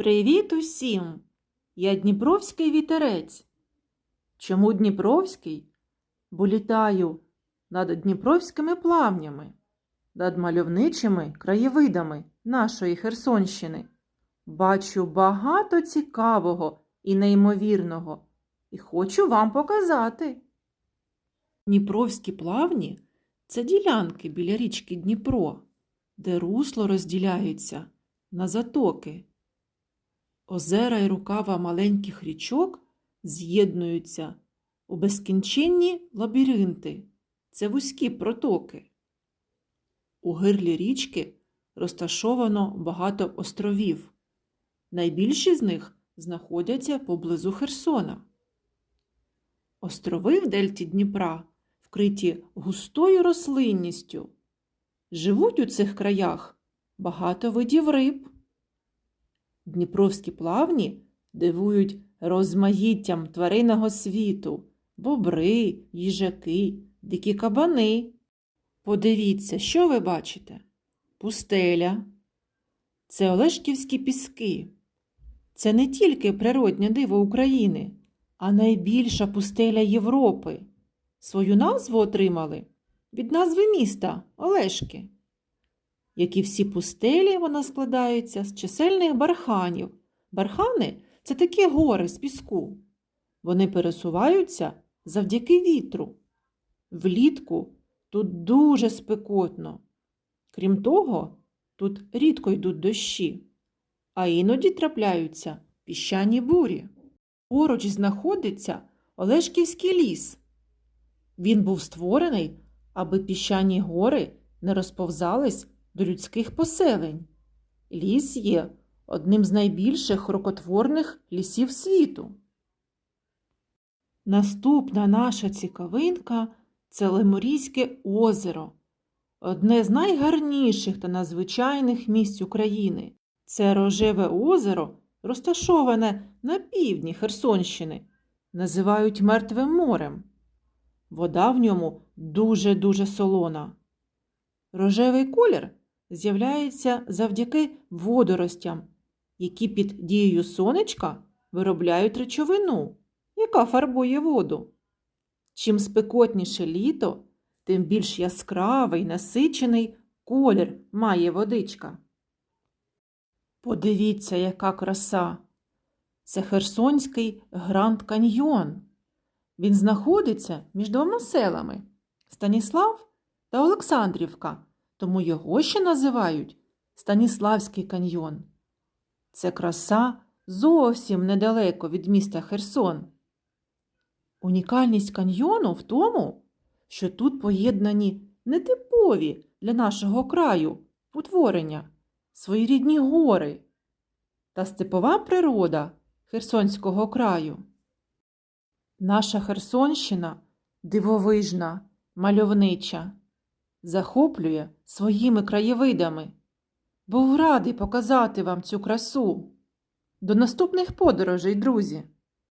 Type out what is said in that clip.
Привіт усім! Я Дніпровський вітерець. Чому Дніпровський? Бо літаю над Дніпровськими плавнями, над мальовничими краєвидами нашої Херсонщини. Бачу багато цікавого і неймовірного і хочу вам показати. Дніпровські плавні це ділянки біля річки Дніпро, де русло розділяються на затоки. Озера й рукава маленьких річок з'єднуються у безкінченні лабіринти. Це вузькі протоки. У гирлі річки розташовано багато островів. Найбільші з них знаходяться поблизу Херсона. Острови в дельті Дніпра вкриті густою рослинністю. Живуть у цих краях багато видів риб. Дніпровські плавні дивують розмаїттям тваринного світу, бобри, їжаки, дикі кабани. Подивіться, що ви бачите? Пустеля. Це Олешківські піски. Це не тільки природнє диво України, а найбільша пустеля Європи. Свою назву отримали від назви міста Олешки. Як і всі пустелі, вона складається з чисельних барханів. Бархани це такі гори з піску. Вони пересуваються завдяки вітру. Влітку тут дуже спекотно. Крім того, тут рідко йдуть дощі, а іноді трапляються піщані бурі. Поруч знаходиться Олешківський ліс. Він був створений, аби піщані гори не розповзались до людських поселень. Ліс є одним з найбільших рукотворних лісів світу. Наступна наша цікавинка це Лемурійське озеро, одне з найгарніших та надзвичайних місць України. Це рожеве озеро, розташоване на півдні Херсонщини, називають Мертвим морем. Вода в ньому дуже-дуже солона. Рожевий колір з'являється завдяки водоростям, які під дією сонечка виробляють речовину, яка фарбує воду. Чим спекотніше літо, тим більш яскравий, насичений колір має водичка. Подивіться, яка краса! Це Херсонський Гранд Каньйон. Він знаходиться між двома селами Станіслав та Олександрівка, тому його ще називають Станіславський каньйон. Це краса зовсім недалеко від міста Херсон. Унікальність каньйону в тому, що тут поєднані нетипові для нашого краю утворення, своєрідні гори та степова природа Херсонського краю. Наша Херсонщина дивовижна, мальовнича, захоплює своїми краєвидами. Був радий показати вам цю красу. До наступних подорожей, друзі!